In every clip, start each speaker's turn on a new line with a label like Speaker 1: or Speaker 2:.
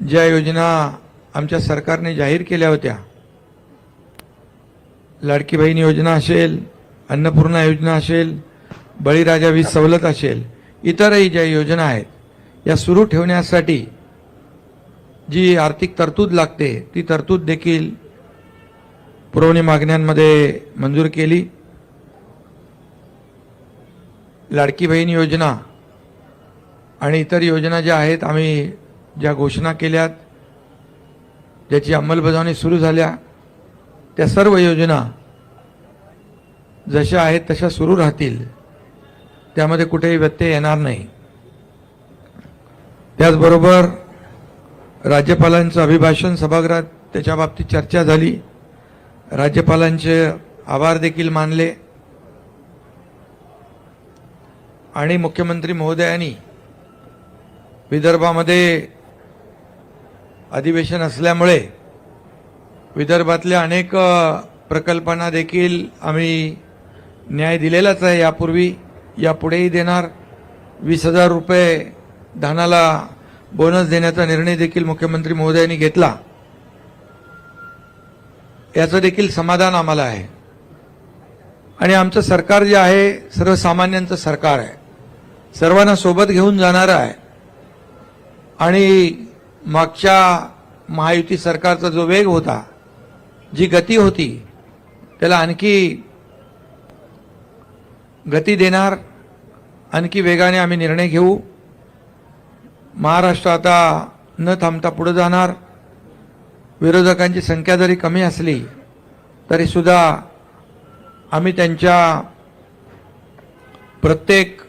Speaker 1: ज्या योजना आमच्या सरकारने जाहीर केल्या होत्या. लाडकी बहीण योजना असेल अन्नपूर्णा योजना असेल बळीराजा वीज सवलत असेल इतरही ज्या योजना आहेत या सुरू ठेवण्यासाठी जी आर्थिक तरतूद लागते ती तरतूद देखील पुरवणी मागण्यांमध्ये मंजूर केली. लाडकी बहीण योजना आणि इतर योजना ज्या आहेत आम्ही ज्या घोषणा केल्यात ज्याची अंमलबजावणी सुरू झाल्या त्या सर्व योजना जशा आहेत तशा सुरू राहतील. त्यामध्ये कुठेही व्यत्यय येणार नाही. त्याचबरोबर राज्यपालांचं अभिभाषण सभागृहात त्याच्या बाबतीत चर्चा झाली. राज्यपालांचे आभार देखील मानले. आणि मुख्यमंत्री महोदयांनी विदर्भामध्ये अधिवेशन असल्यामुळे विदर्भातल्या अनेक प्रकल्पांना देखील आम्ही न्याय दिलेलाच आहे. यापूर्वी यापुढेही देणार. वीस हजार रुपये धानाला बोनस देण्याचा निर्णय देखील मुख्यमंत्री महोदयांनी घेतला. याचं देखील समाधान आम्हाला आहे. आणि आमचं सरकार जे आहे सर्वसामान्यांचं सरकार आहे. सर्वांना सोबत घेऊन जाणारं आहे. आणि मागच्या महायुती सरकारचा जो वेग होता जी गती होती त्याला आणखी गती देणार आणखी वेगाने आम्ही निर्णय घेऊ. महाराष्ट्र आता न थांबता पुढे जाणार. विरोधकांची संख्या जरी कमी असली तरीसुद्धा आम्ही त्यांच्या प्रत्येक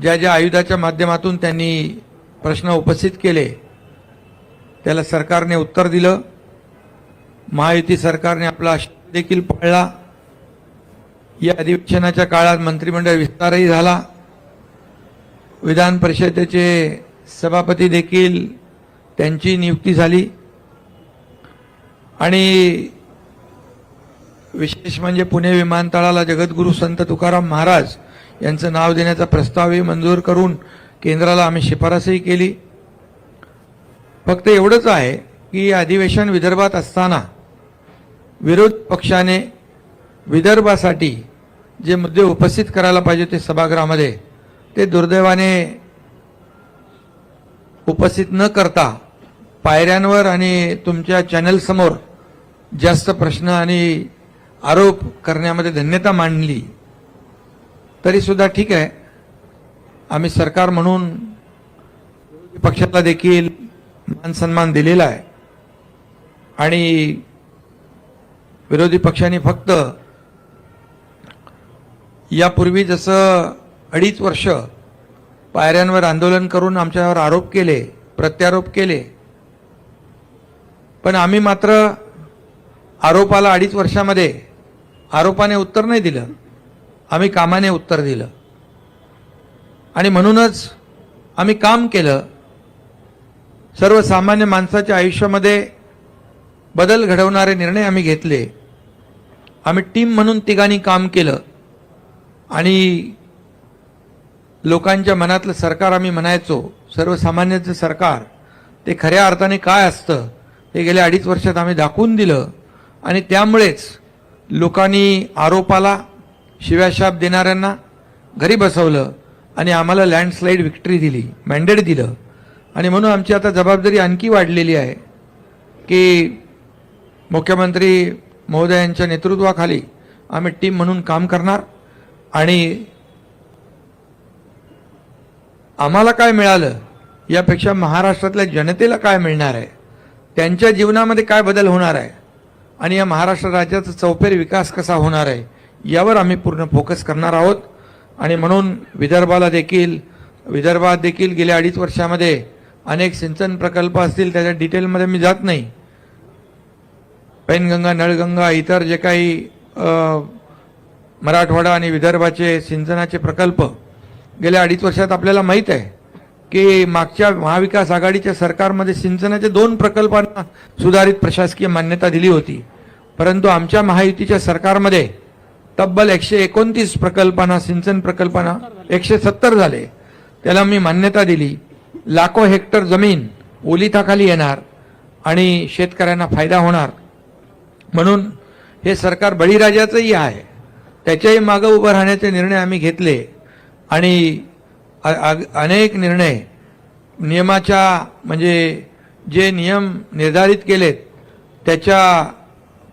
Speaker 1: ज्या ज्या आयुधाच्या माध्यमातून त्यांनी प्रश्न उपस्थित केले त्याला सरकारने उत्तर दिलं. महायुती सरकारने आपला देखील पाळला. या अधिवेशनाच्या काळात मंत्रिमंडळ विस्तारही झाला. विधान परिषदेचे सभापती देखील त्यांची नियुक्ती झाली. आणि विशेष म्हणजे पुणे विमानतळाला जगद्गुरू संत तुकाराम महाराज यांचं नाव देण्याचा प्रस्तावही मंजूर करून केंद्राला आम्ही शिफारसही केली. फक्त एवढंच आहे की अधिवेशन विदर्भात असताना विरोध पक्षाने विदर्भासाठी जे मुद्दे उपस्थित करायला पाहिजे ते सभागृहामध्ये ते दुर्दैवाने उपस्थित न करता पायऱ्यांवर आणि तुमच्या चॅनलसमोर जास्त प्रश्न आणि आरोप करण्यामध्ये धन्यता मांडली. तरी सुद्धा ठीक आहे. आम्ही सरकार म्हणून पक्षाला देखील मान सन्मान दिलेला आहे. आणि विरोधी पक्षांनी फक्त यापूर्वी जसं अडीच वर्ष पायऱ्यांवर आंदोलन करून आमच्यावर आरोप केले प्रत्यारोप केले पण आम्ही मात्र आरोपाला अडीच वर्षामध्ये आरोपाने उत्तर नाही दिलं. आम्ही कामाने उत्तर दिलं. आणि म्हणूनच आम्ही काम केलं. सर्वसामान्य माणसाच्या आयुष्यामध्ये बदल घडवणारे निर्णय आम्ही घेतले. आम्ही टीम म्हणून तिघांनी काम केलं. आणि लोकांच्या मनातलं सरकार आम्ही म्हणायचो सर्वसामान्याचं सरकार ते खऱ्या अर्थाने काय असतं हे गेल्या अडीच वर्षात आम्ही दाखवून दिलं. आणि त्यामुळेच लोकांनी आरोपाला शिव्याशाप देणाऱ्यांना घरी बसवलं. आणि आम्हाला लँडस्लाईड विक्ट्री दिली मॅन्डेट दिलं. आणि म्हणून आमची आता जबाबदारी आणखी वाढलेली आहे की मुख्यमंत्री महोदयांच्या नेतृत्वाखाली आम्ही टीम म्हणून काम करणार आणि आम्हाला काय मिळालं यापेक्षा महाराष्ट्रातल्या जनतेला काय मिळणार आहे? त्यांच्या जीवनामध्ये काय बदल होणार आहे? आणि या महाराष्ट्र राज्याचा चौफेर विकास कसा होणार आहे? यावर आम्ही पूर्ण फोकस करणार आहोत. आणि म्हणून विदर्भाला देखील विदर्भात देखील गेल्या अडीच वर्षामध्ये अनेक सिंचन प्रकल्प असतील त्याच्या डिटेलमध्ये मी जात नाही. पैनगंगा नळगंगा इतर जे काही मराठवाडा आणि विदर्भाचे सिंचनाचे प्रकल्प गेल्या अडीच वर्षात आपल्याला माहीत आहे की मागच्या महाविकास आघाडीच्या सरकारमध्ये सिंचनाचे दोन प्रकल्पांना सुधारित प्रशासकीय मान्यता दिली होती. परंतु आमच्या महायुतीच्या सरकारमध्ये तब्बल एकशे एकोणतीस प्रकल्पांना सिंचन प्रकल्पांना एकशे सत्तर झाले. त्याला मी मान्यता दिली. लाखो हेक्टर जमीन ओलिताखाली येणार आणि शेतकऱ्यांना फायदा होणार. म्हणून हे सरकार बळीराजाचंही आहे. त्याच्याही मागं उभं राहण्याचे निर्णय आम्ही घेतले. आणि अनेक निर्णय नियमाच्या म्हणजे जे नियम निर्धारित केलेत त्याच्या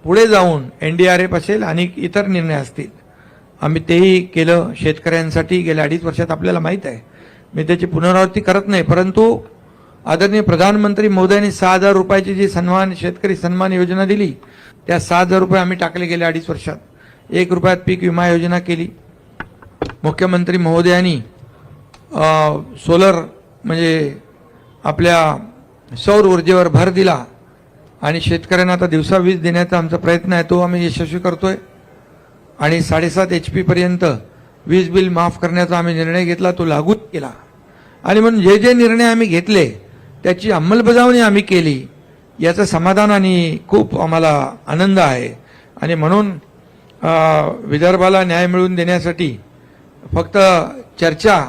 Speaker 1: पुढे जाऊन एन डी आर एफ असेल आणि इतर निर्णय असतील. आम्ही तेही केलं शेतकऱ्यांसाठी गेल्या अडीच वर्षात आपल्याला माहीत आहे. मी त्याची पुनरावृत्ती करत नाही परंतु आदरणीय प्रधानमंत्री मोदयांनी सहा हजार रुपयाची जी सन्मान शेतकरी सन्मान योजना दिली त्या सहा हजार रुपये आम्ही टाकले गेले अडीच वर्षात. एक रुपयात पीक विमा योजना केली. मुख्यमंत्री महोदयांनी सोलर म्हणजे आपल्या सौर ऊर्जेवर भर दिला. आणि शेतकऱ्यांना आता दिवसा वीज देण्याचा आमचा प्रयत्न आहे तो आम्ही यशस्वी करतोय. आणि साडेसात एच पी पर्यंत वीज बिल माफ करण्याचा आम्ही निर्णय घेतला तो लागू केला. आणि म्हणून जे जे निर्णय आम्ही घेतले त्याची अंमलबजावणी आम्ही केली याचं समाधान आणि खूप आम्हाला आनंद आहे. आणि म्हणून विदर्भाला न्याय मिळवून देण्यासाठी फक्त चर्चा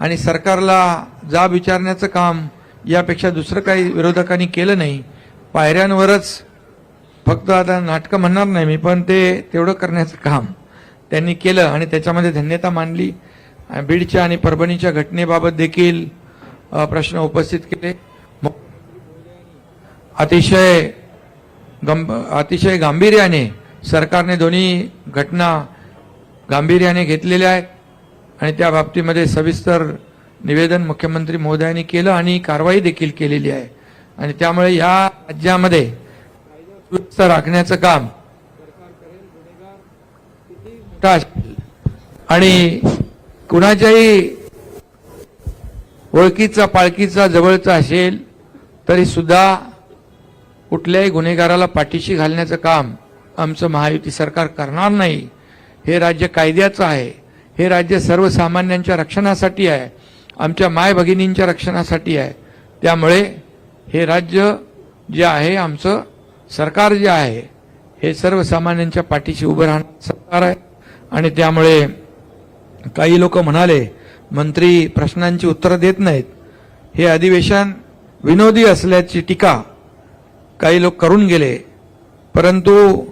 Speaker 1: आणि सरकारला जाब विचारण्याचं काम यापेक्षा दुसरं काही विरोधकांनी केलं नाही. पायऱ्यांवरच फक्त आता नाटकं म्हणणार नाही मी पण ते तेवढं करण्याचं काम त्यांनी केलं आणि त्याच्यामध्ये धन्यता मानली बीडच्या आणि परभणीच्या घटनेबाबत देखील प्रश्न उपस्थित केले. मु- अतिशय गंभ अतिशय गांभीर्याने सरकारने दोन्ही घटना गांभीर्याने घेतलेल्या आहेत. आणि त्या बाबतीमध्ये सविस्तर निवेदन मुख्यमंत्री महोदयांनी केलं आणि कारवाई देखील केलेली आहे. आणि त्यामुळे या राज्यामध्ये सुव्यवस्था राखण्याचं काम आणि कुणाच्याही ओळखीचा पाळखीचा जवळचा असेल तरी सुद्धा कुठल्याही गुन्हेगाराला पाठीशी घालण्याचं काम आमचं महायुती सरकार करणार नाही. हे राज्य कायद्याचं आहे. हे राज्य सर्वसामान्यांच्या रक्षणासाठी आहे. आमच्या माय भगिनींच्या रक्षणासाठी आहे. त्यामुळे हे राज्य जे आहे आमचं सरकार जे आहे हे सर्वसामान्यांच्या पाठीशी उभं राहणारं सरकार आहे. आणि त्यामुळे काही लोक म्हणाले मंत्री प्रश्नांची उत्तरं देत नाहीत. हे अधिवेशन विनोदी असल्याची टीका काही लोक करून गेले. परंतु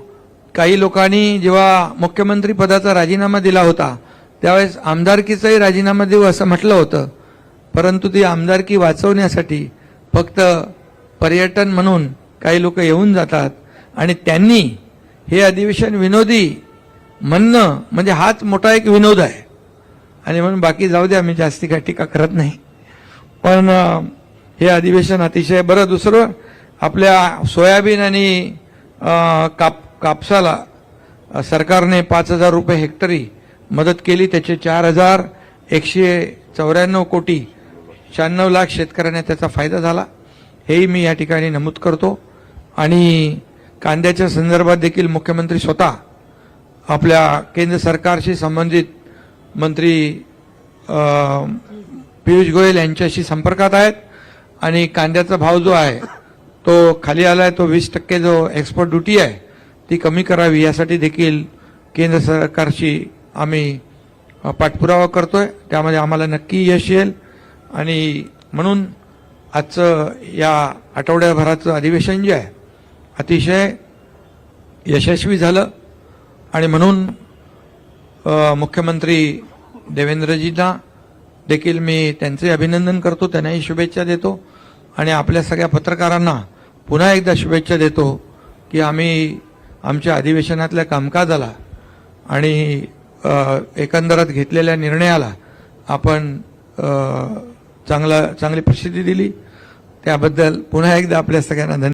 Speaker 1: काही लोकांनी जेव्हा मुख्यमंत्री पदाचा राजीनामा दिला होता त्यावेळेस आमदारकीचाही राजीनामा देऊ असं म्हटलं होतं. परंतु ती आमदारकी वाचवण्यासाठी फक्त पर्यटन म्हणून काही लोक येऊन जातात आणि त्यांनी हे अधिवेशन विनोदी म्हणणं म्हणजे हाच मोठा एक विनोद आहे. आणि म्हणून बाकी जाऊ द्या मी जास्ती काही टीका करत नाही. पण हे अधिवेशन अतिशय बरं दुसरं आपल्या सोयाबीन आणि काप कापसाला सरकारने पाच हजार रुपये हेक्टरी मदत केली त्याचे चार हजार एकशे चौऱ्याण्णव कोटी शहाण्णव लाख शेतकऱ्यांना त्याचा फायदा झाला. हेही मी या ठिकाणी नमूद करतो. आणि कांद्याच्या संदर्भात देखील मुख्यमंत्री स्वतः आपल्या केंद्र सरकारशी संबंधित मंत्री पियुष गोयल यांच्याशी संपर्कात आहेत. आणि कांद्याचा भाव जो आहे तो खाली आला आहे तो वीस टक्के जो एक्सपोर्ट ड्युटी आहे ती कमी करावी यासाठी देखील केंद्र सरकारशी आम्ही पाठपुरावा करतोय. त्यामध्ये आम्हाला नक्की यश येईल. आणि म्हणून आजचं या आठवड्याभराचं अधिवेशन जे आहे अतिशय यशस्वी झालं. आणि म्हणून मुख्यमंत्री देवेंद्रजींना देखील मी त्यांचे अभिनंदन करतो त्यांनाही शुभेच्छा देतो. आणि आपल्या सगळ्या पत्रकारांना पुन्हा एकदा शुभेच्छा देतो की आम्ही आमच्या अधिवेशनातल्या कामकाजाला आणि एकंदरात घेतलेल्या निर्णयाला आपण चांगला चांगली प्रसिद्धी दिली. त्याबद्दल पुन्हा एकदा आपल्या सगळ्यांना धन्यवाद.